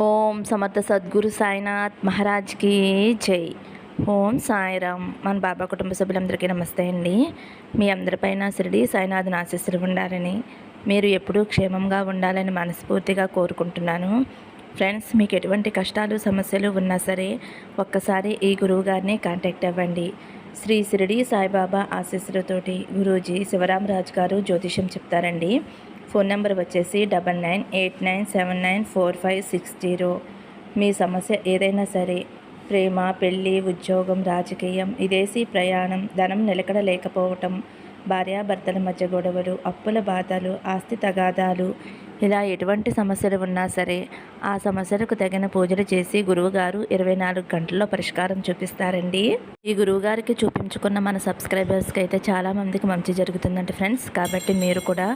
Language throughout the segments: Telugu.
ఓం సమర్థ సద్గురు సాయినాథ్ మహారాజ్కి జై. ఓం సాయిరామ్. మన బాబా కుటుంబ సభ్యులందరికీ నమస్తే అండి. మీ అందరిపైన షిరిడి సాయినాథుని ఆశీస్సులు ఉండాలని మీరు ఎప్పుడూ క్షేమంగా ఉండాలని మనస్ఫూర్తిగా కోరుకుంటున్నాను. ఫ్రెండ్స్ మీకు ఎటువంటి కష్టాలు సమస్యలు ఉన్నా సరే ఒక్కసారి ఈ గురువు గారిని కాంటాక్ట్ అవ్వండి. శ్రీ షిరిడి సాయిబాబా ఆశీస్సులతోటి గురూజీ శివరామరాజు గారు జ్యోతిషం చెప్తారండి. ఫోన్ నెంబర్ వచ్చేసి double nine eight nine seven nine four five six zero. మీ సమస్య ఏదైనా సరే ప్రేమ పెళ్ళి ఉద్యోగం రాజకీయం విదేశీ ప్రయాణం ధనం నిలకడ లేకపోవటం భార్యాభర్తల మధ్య గొడవలు అప్పుల బాధలు ఆస్తి తగాదాలు ఇలా ఎటువంటి సమస్యలు ఉన్నా సరే ఆ సమస్యలకు తగిన పూజలు చేసి గురువుగారు ఇరవై నాలుగు గంటల్లో పరిష్కారం చూపిస్తారండి. ఈ గురువుగారికి చూపించుకున్న మన సబ్స్క్రైబర్స్కి అయితే చాలామందికి మంచి జరుగుతుందండి ఫ్రెండ్స్. కాబట్టి మీరు కూడా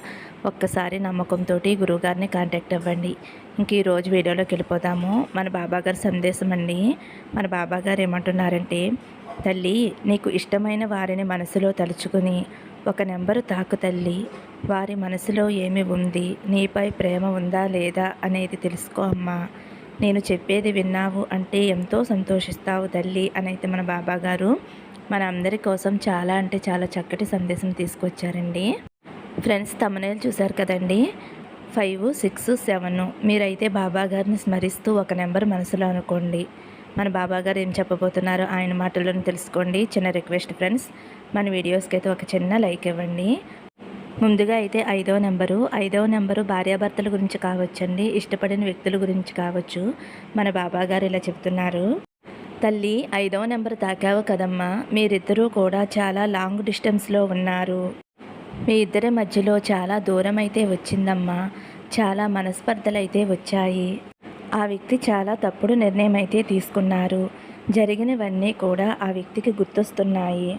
ఒక్కసారి నమ్మకంతో గురువుగారిని కాంటాక్ట్ అవ్వండి. ఇంక ఈరోజు వీడియోలోకి వెళ్ళిపోదాము. మన బాబాగారి సందేశం అండి. మన బాబాగారు ఏమంటున్నారంటే తల్లి నీకు ఇష్టమైన వారిని మనసులో తలుచుకుని ఒక నెంబరు తాకు తల్లి. వారి మనసులో ఏమి ఉంది? నీపై ప్రేమ ఉందా లేదా అనేది తెలుసుకో అమ్మా. నేను చెప్పేది విన్నావు అంటే ఎంతో సంతోషిస్తావు తల్లి అనైతే మన బాబాగారు. మన అందరి కోసం చాలా అంటే చాలా చక్కటి సందేశం తీసుకొచ్చారండి. ఫ్రెండ్స్ తమనేలు చూశారు కదండి? Five six seven. మీరైతే బాబాగారిని స్మరిస్తూ ఒక నెంబర్ మనసులో అనుకోండి. మన బాబా గారు ఏం చెప్పబోతున్నారో ఆయన మాటలను తెలుసుకోండి. చిన్న రిక్వెస్ట్ ఫ్రెండ్స్ మన వీడియోస్కి అయితే ఒక చిన్న లైక్ ఇవ్వండి. ముందుగా అయితే ఐదో నెంబరు. ఐదవ నెంబరు భార్యాభర్తల గురించి కావచ్చండి. ఇష్టపడిన వ్యక్తుల గురించి కావచ్చు. మన బాబా గారు ఇలా చెప్తున్నారు. తల్లి ఐదవ నెంబర్ తాకావు కదమ్మా. మీరిద్దరూ కూడా చాలా లాంగ్ డిస్టెన్స్లో ఉన్నారు. మీ ఇద్దరి మధ్యలో చాలా దూరం అయితే వచ్చిందమ్మా. చాలా మనస్పర్ధలు అయితే వచ్చాయి. ఆ వ్యక్తి చాలా తప్పుడు నిర్ణయం అయితే తీసుకున్నారు. జరిగినవన్నీ కూడా ఆ వ్యక్తికి గుర్తొస్తున్నాయి.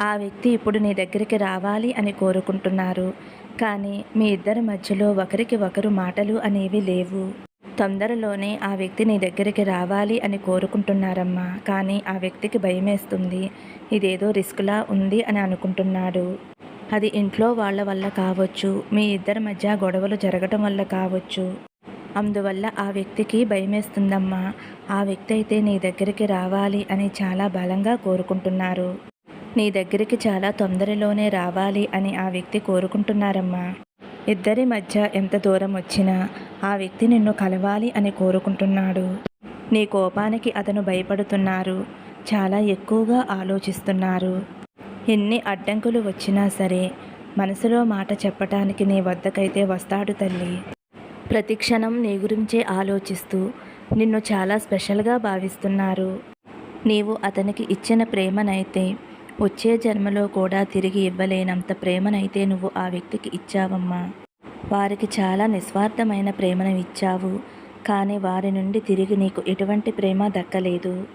ఆ వ్యక్తి ఇప్పుడు నీ దగ్గరికి రావాలి అని కోరుకుంటున్నారు. కానీ మీ ఇద్దరి మధ్యలో ఒకరికి ఒకరు మాటలు అనేవి లేవు. తొందరలోనే ఆ వ్యక్తి నీ దగ్గరికి రావాలి అని కోరుకుంటున్నారమ్మా. కానీ ఆ వ్యక్తికి భయమేస్తుంది. ఇదేదో రిస్క్లా ఉంది అని అనుకుంటున్నాడు. అది ఇంట్లో వాళ్ళ వల్ల కావచ్చు. మీ ఇద్దరి మధ్య గొడవలు జరగటం వల్ల కావచ్చు. అందువల్ల ఆ వ్యక్తికి భయమేస్తుందమ్మా. ఆ వ్యక్తి అయితే నీ దగ్గరికి రావాలి అని చాలా బలంగా కోరుకుంటున్నారు. నీ దగ్గరికి చాలా తొందరలోనే రావాలి అని ఆ వ్యక్తి కోరుకుంటున్నారమ్మా. ఇద్దరి మధ్య ఎంత దూరం వచ్చినా ఆ వ్యక్తి నిన్ను కలవాలి అని కోరుకుంటున్నాడు. నీ కోపానికి అతను భయపడుతున్నారు. చాలా ఎక్కువగా ఆలోచిస్తున్నారు. ఎన్ని అడ్డంకులు వచ్చినా సరే మనసులో మాట చెప్పటానికి నీ వద్దకైతే వస్తాడు తల్లి. ప్రతి క్షణం నీ గురించే ఆలోచిస్తూ నిన్ను చాలా స్పెషల్గా భావిస్తున్నారు. నీవు అతనికి ఇచ్చిన ప్రేమనైతే వచ్చే జన్మలో కూడా తిరిగి ఇవ్వలేనంత ప్రేమనైతే నువ్వు ఆ వ్యక్తికి ఇచ్చావమ్మా. వారికి చాలా నిస్వార్థమైన ప్రేమను ఇచ్చావు. కానీ వారి నుండి తిరిగి నీకు ఎటువంటి ప్రేమ దక్కలేదు.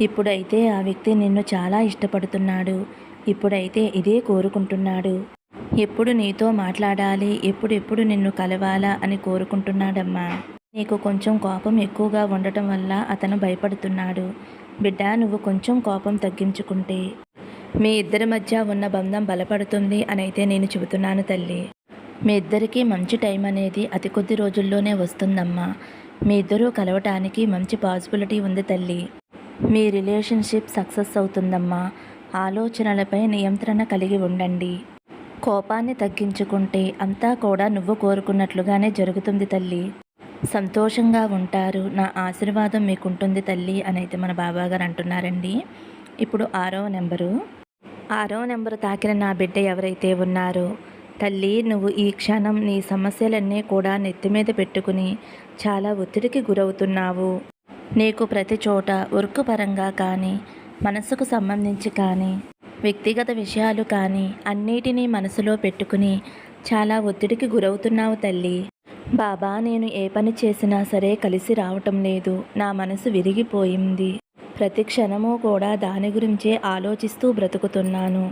ఇప్పుడైతే ఆ వ్యక్తి నిన్ను చాలా ఇష్టపడుతున్నాడు. ఇప్పుడైతే ఇదే కోరుకుంటున్నాడు. ఎప్పుడు నీతో మాట్లాడాలి ఎప్పుడెప్పుడు నిన్ను కలవాలా అని కోరుకుంటున్నాడమ్మా. నీకు కొంచెం కోపం ఎక్కువగా ఉండటం వల్ల అతను భయపడుతున్నాడు. బిడ్డ నువ్వు కొంచెం కోపం తగ్గించుకుంటే మీ ఇద్దరి మధ్య ఉన్న బంధం బలపడుతుంది అని అయితే నేను చెబుతున్నాను తల్లి. మీ ఇద్దరికీ మంచి టైం అనేది అతి కొద్ది రోజుల్లోనే వస్తుందమ్మా. మీ ఇద్దరూ కలవటానికి మంచి పాసిబిలిటీ ఉంది తల్లి. మీ రిలేషన్షిప్ సక్సెస్ అవుతుందమ్మా. ఆలోచనలపై నియంత్రణ కలిగి ఉండండి. కోపాన్ని తగ్గించుకుంటే అంతా కూడా నువ్వు కోరుకున్నట్లుగానే జరుగుతుంది తల్లి. సంతోషంగా ఉంటారు. నా ఆశీర్వాదం మీకుంటుంది తల్లి అని అయితే మన బాబాగారు అంటున్నారండి. ఇప్పుడు ఆరవ నెంబరు. ఆరవ నెంబరు తాకిన నా బిడ్డ ఎవరైతే ఉన్నారో తల్లి నువ్వు ఈ క్షణం నీ సమస్యలన్నీ కూడా నెత్తి మీద పెట్టుకుని చాలా ఒత్తిడికి గురవుతున్నావు. నీకు ప్రతి చోట వర్క్ పరంగా కానీ మనసుకు సంబంధించి కానీ వ్యక్తిగత విషయాలు కానీ అన్నిటినీ మనసులో పెట్టుకుని చాలా ఒత్తిడికి గురవుతున్నావు తల్లి. బాబా నేను ఏ పని చేసినా సరే కలిసి రావటం లేదు. నా మనసు విరిగిపోయింది. ప్రతి క్షణము కూడా దాని గురించే ఆలోచిస్తూ బ్రతుకుతున్నాను.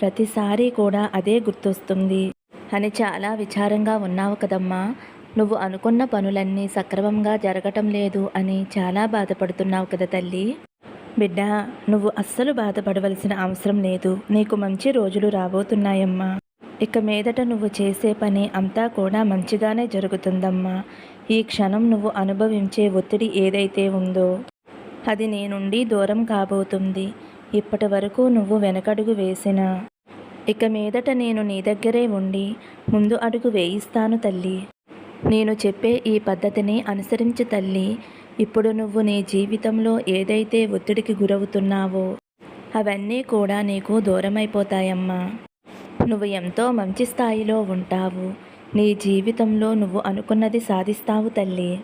ప్రతిసారి కూడా అదే గుర్తొస్తుంది. అని చాలా విచారంగా ఉన్నావు కదమ్మా. నువ్వు అనుకున్న పనులన్నీ సక్రమంగా జరగటం లేదు అని చాలా బాధపడుతున్నావు కదా తల్లి. బిడ్డ నువ్వు అస్సలు బాధపడవలసిన అవసరం లేదు. నీకు మంచి రోజులు రాబోతున్నాయమ్మా. ఇక మీదట నువ్వు చేసే పని అంతా కూడా మంచిగానే జరుగుతుందమ్మా. ఈ క్షణం నువ్వు అనుభవించే ఒత్తిడి ఏదైతే ఉందో అది నీ నుండి దూరం కాబోతుంది. ఇప్పటి వరకు నువ్వు వెనకడుగు వేసినా ఇక మీదట నేను నీ దగ్గరే ఉండి ముందు అడుగు వేయిస్తాను తల్లి. నేను చెప్పే ఈ పద్ధతిని అనుసరించి తల్లి. ఇప్పుడు నువ్వు నీ జీవితంలో ఏదైతే ఒత్తిడికి గురవుతున్నావో అవన్నీ కూడా నీకు దూరమైపోతాయమ్మా. నువ్వు ఎంతో మంచి స్థాయిలో ఉంటావు. నీ జీవితంలో నువ్వు అనుకున్నది సాధిస్తావు తల్లి.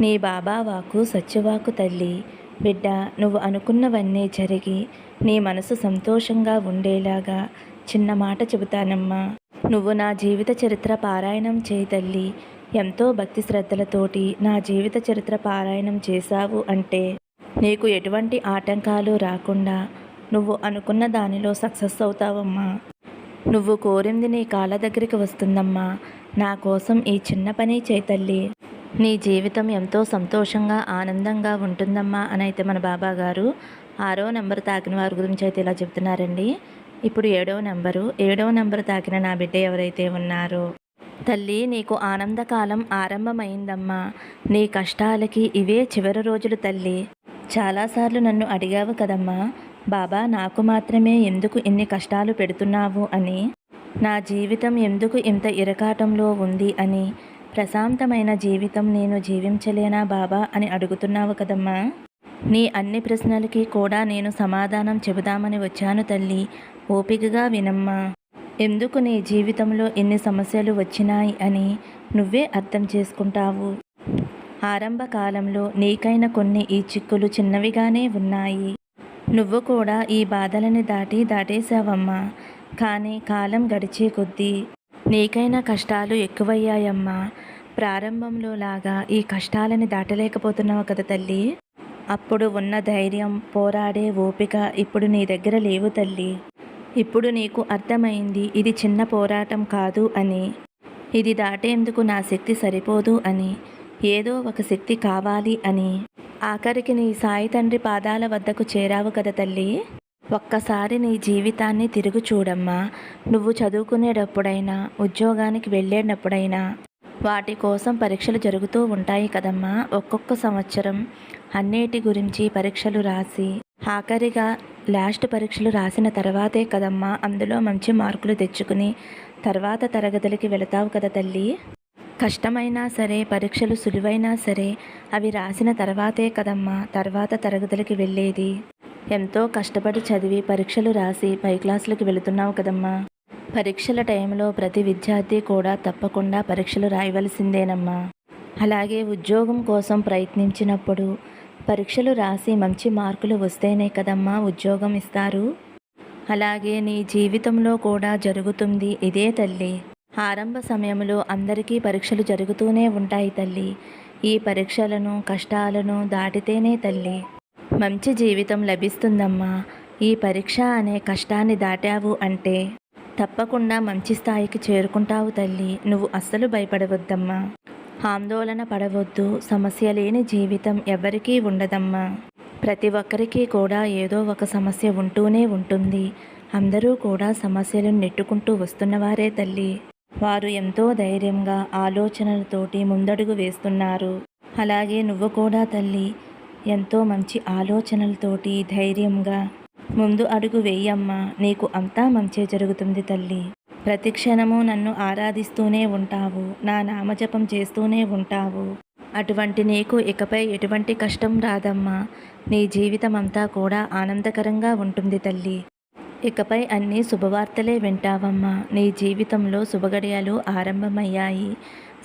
నీ బాబా వాకు సత్యవాకు తల్లి. బిడ్డ నువ్వు అనుకున్నవన్నీ జరిగి నీ మనసు సంతోషంగా ఉండేలాగా చిన్న మాట చెబుతానమ్మా. నువ్వు నా జీవిత చరిత్ర పారాయణం చేయి తల్లి. ఎంతో భక్తి శ్రద్ధలతోటి నా జీవిత చరిత్ర పారాయణం చేశావు అంటే నీకు ఎటువంటి ఆటంకాలు రాకుండా నువ్వు అనుకున్న దానిలో సక్సెస్ అవుతావమ్మా. నువ్వు కోరింది నీ కాళ్ళ దగ్గరికి వస్తుందమ్మా. నా కోసం ఈ చిన్న పని చేతల్లి నీ జీవితం ఎంతో సంతోషంగా ఆనందంగా ఉంటుందమ్మా అని అయితే మన బాబా గారు ఆరో నెంబర్ తాకిన వారి గురించి అయితే ఇలా చెప్తున్నారండి. ఇప్పుడు ఏడవ నెంబరు. ఏడవ నెంబర్ తాకిన నా బిడ్డ ఎవరైతే ఉన్నారో తల్లి నీకు ఆనందకాలం ఆరంభమైందమ్మా. నీ కష్టాలకి ఇవే చివరి రోజులు తల్లి. చాలాసార్లు నన్ను అడిగావు కదమ్మా బాబా నాకు మాత్రమే ఎందుకు ఇన్ని కష్టాలు పెడుతున్నావు? అని. నా జీవితం ఎందుకు ఇంత ఇరకాటంలో ఉంది? అని. ప్రశాంతమైన జీవితం నేను జీవించలేనా బాబా? అని అడుగుతున్నావు కదమ్మా. నీ అన్ని ప్రశ్నలకి కూడా నేను సమాధానం చెబుదామని వచ్చాను తల్లి. ఓపికగా వినమ్మా. ఎందుకు నీ జీవితంలో ఎన్ని సమస్యలు వచ్చినాయి అని నువ్వే అర్థం చేసుకుంటావు? ఆరంభ కాలంలో నీకైన కొన్ని ఈ చిక్కులు చిన్నవిగానే ఉన్నాయి. నువ్వు కూడా ఈ బాధలని దాటి దాటేశావమ్మా. కానీ కాలం గడిచే కొద్దీ నీకైన కష్టాలు ఎక్కువయ్యాయమ్మా. ప్రారంభంలో లాగా ఈ కష్టాలని దాటలేకపోతున్నావు కదా తల్లి. అప్పుడు ఉన్న ధైర్యం పోరాడే ఓపిక ఇప్పుడు నీ దగ్గర లేవు తల్లి. ఇప్పుడు నీకు అర్థమైంది ఇది చిన్న పోరాటం కాదు అని. ఇది దాటేందుకు నా శక్తి సరిపోదు అని. ఏదో ఒక శక్తి కావాలి అని. ఆఖరికి నీ సాయి తండ్రి పాదాల వద్దకు చేరావు కదా తల్లి. ఒక్కసారి నీ జీవితాన్ని తిరుగు చూడమ్మా. నువ్వు చదువుకునేటప్పుడైనా ఉద్యోగానికి వెళ్ళేటప్పుడైనా వాటి కోసం పరీక్షలు జరుగుతూ ఉంటాయి కదమ్మా ఒక్కొక్క సంవత్సరం. అన్నిటి గురించి పరీక్షలు రాసి ఆఖరిగా లాస్ట్ పరీక్షలు రాసిన తర్వాతే కదమ్మా అందులో మంచి మార్కులు తెచ్చుకుని తర్వాత తరగతులకి వెళతావు కదా తల్లి. కష్టమైనా సరే పరీక్షలు సులువైనా సరే అవి రాసిన తర్వాతే కదమ్మా తర్వాత తరగతులకి వెళ్ళేది. ఎంతో కష్టపడి చదివి పరీక్షలు రాసి పై క్లాసులకు వెళుతున్నావు కదమ్మా. పరీక్షల టైంలో ప్రతి విద్యార్థి కూడా తప్పకుండా పరీక్షలు రాయవలసిందేనమ్మా. అలాగే ఉద్యోగం కోసం ప్రయత్నించినప్పుడు పరీక్షలు రాసి మంచి మార్కులు వస్తేనే కదమ్మా ఉద్యోగం ఇస్తారు. అలాగే నీ జీవితంలో కూడా జరుగుతుంది ఇదే తల్లి. ఆరంభ సమయంలో అందరికీ పరీక్షలు జరుగుతూనే ఉంటాయి తల్లి. ఈ పరీక్షలను కష్టాలను దాటితేనే తల్లి. మంచి జీవితం లభిస్తుందమ్మా. ఈ పరీక్ష అనే కష్టాన్ని దాటావు అంటే తప్పకుండా మంచి స్థాయికి చేరుకుంటావు తల్లి. నువ్వు అస్సలు భయపడవద్దమ్మా. ఆందోళన పడవద్దు. సమస్య లేని జీవితం ఎవరికీ ఉండదమ్మా. ప్రతి ఒక్కరికి కూడా ఏదో ఒక సమస్య ఉంటూనే ఉంటుంది. అందరూ కూడా సమస్యలను నెట్టుకుంటూ వస్తున్నవారే తల్లి. వారు ఎంతో ధైర్యంగా ఆలోచనలతోటి ముందడుగు వేస్తున్నారు. అలాగే నువ్వు కూడా తల్లి. ఎంతో మంచి ఆలోచనలతోటి ధైర్యంగా ముందు అడుగు వేయమ్మా. నీకు అంతా మంచి జరుగుతుంది తల్లి. ప్రతి క్షణము నన్ను ఆరాధిస్తూనే ఉంటావు. నా నామజపం చేస్తూనే ఉంటావు. అటువంటి నీకు ఇకపై ఎటువంటి కష్టం రాదమ్మా. నీ జీవితం అంతా కూడా ఆనందకరంగా ఉంటుంది తల్లి. ఇకపై అన్ని శుభవార్తలే వింటావమ్మా. నీ జీవితంలో శుభగడియాలు ఆరంభమయ్యాయి.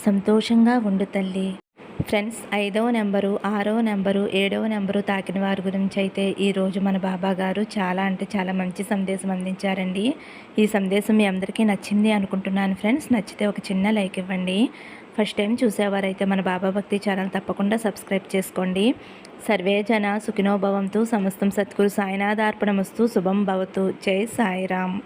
సంతోషంగా ఉండు తల్లి. ఫ్రెండ్స్ ఐదవ నెంబరు ఆరో నెంబరు ఏడవ నెంబరు తాకిన వారి గురించి అయితే ఈరోజు మన బాబా గారు చాలా అంటే చాలా మంచి సందేశం అందించారండి. ఈ సందేశం మీ అందరికీ నచ్చింది అనుకుంటున్నాను ఫ్రెండ్స్. నచ్చితే ఒక చిన్న లైక్ ఇవ్వండి. ఫస్ట్ టైం చూసేవారైతే మన బాబా భక్తి ఛానల్ తప్పకుండా సబ్స్క్రైబ్ చేసుకోండి. సర్వే జన సుఖినోభవంతు సమస్తం సత్కులు సాయినాథార్పణమస్తు శుభం భవతు. జై సాయిరామ్.